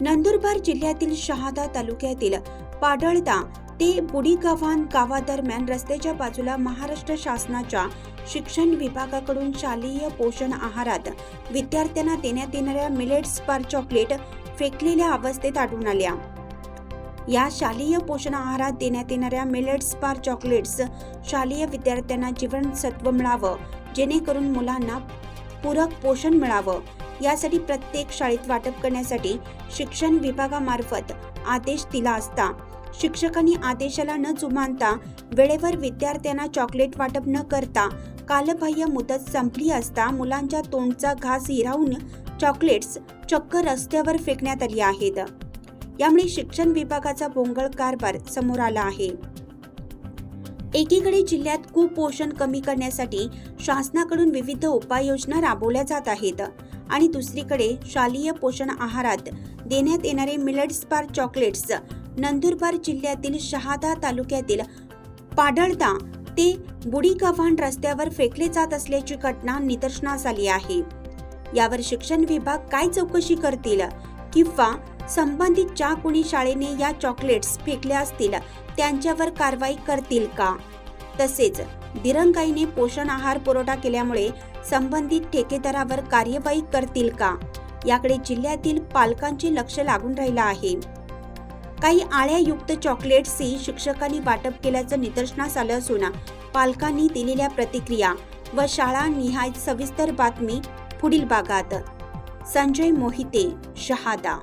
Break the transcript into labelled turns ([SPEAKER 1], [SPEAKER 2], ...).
[SPEAKER 1] नंदुरबार जिल्ह्यातील शहादा तालुक्यातील पाडळदा ते बुडीगव्हाण गावादरम्यान रस्त्याच्या बाजूला महाराष्ट्र शासनाच्या शिक्षण विभागाकडून शालेय पोषण आहारात विद्यार्थ्यांना देण्यात येणाऱ्या मिलेट्स बार चॉकलेट फेकलेल्या अवस्थेत आढळून आल्या. या शालेय पोषण आहारात देण्यात येणाऱ्या मिलेट्स बार चॉकलेट्स शालेय विद्यार्थ्यांना जीवनसत्व मिळावं जेणेकरून मुलांना पूरक पोषण मिळावं. यासाठी प्रत्येक शाळेत वाटप करण्यासाठी शिक्षण विभागामार्फत आदेश दिला असता. शिक्षकांनी आदेशाला न जुमानता वेळेवर विद्यार्थ्यांना चॉकलेट वाटप न करता कालबाह्य मुदत संपली असता मुलांच्या तोंडचा घास हिरावून चॉकलेट्स चक्क रस्त्यावर फेकण्यात आली आहेत. यामुळे शिक्षण विभागाचा भोंगळ कारभार समोर आला आहे. एकीकडे जिल्ह्यात कुपोषण कमी करण्यासाठी शासनाकडून विविध उपाययोजना राबवल्या जात आहेत. आणि दुसरीकडे शालेय पोषण आहारात देण्यात येणारे मिलेट्स बार चॉकलेट्स नंदुरबार जिल्ह्यातील शहादा तालुक्यातील पाडळदा ते बुडीगव्हाण रस्त्यावर फेकले जात असल्याची घटना निदर्शनास आली आहे. यावर शिक्षण विभाग काय चौकशी करतील किंवा संबंधित ज्या कोणी शाळेने या चॉकलेट्स फेकल्या असतील त्यांच्यावर कारवाई करतील का? तसेच दिरंगाईने पोषण आहार पुरवठा केल्यामुळे संबंधित ठेकेदारावर कार्यवाही करतील का? याकडे जिल्ह्यातील पालकांचे लक्ष लागून राहिलं आहे. काही आळ्यायुक्त चॉकलेट्सही शिक्षकांनी वाटप केल्याचं निदर्शनास आलं असून पालकांनी दिलेल्या प्रतिक्रिया व शाळा निहाय सविस्तर बातमी पुढील भागात. संजय मोहिते शहादा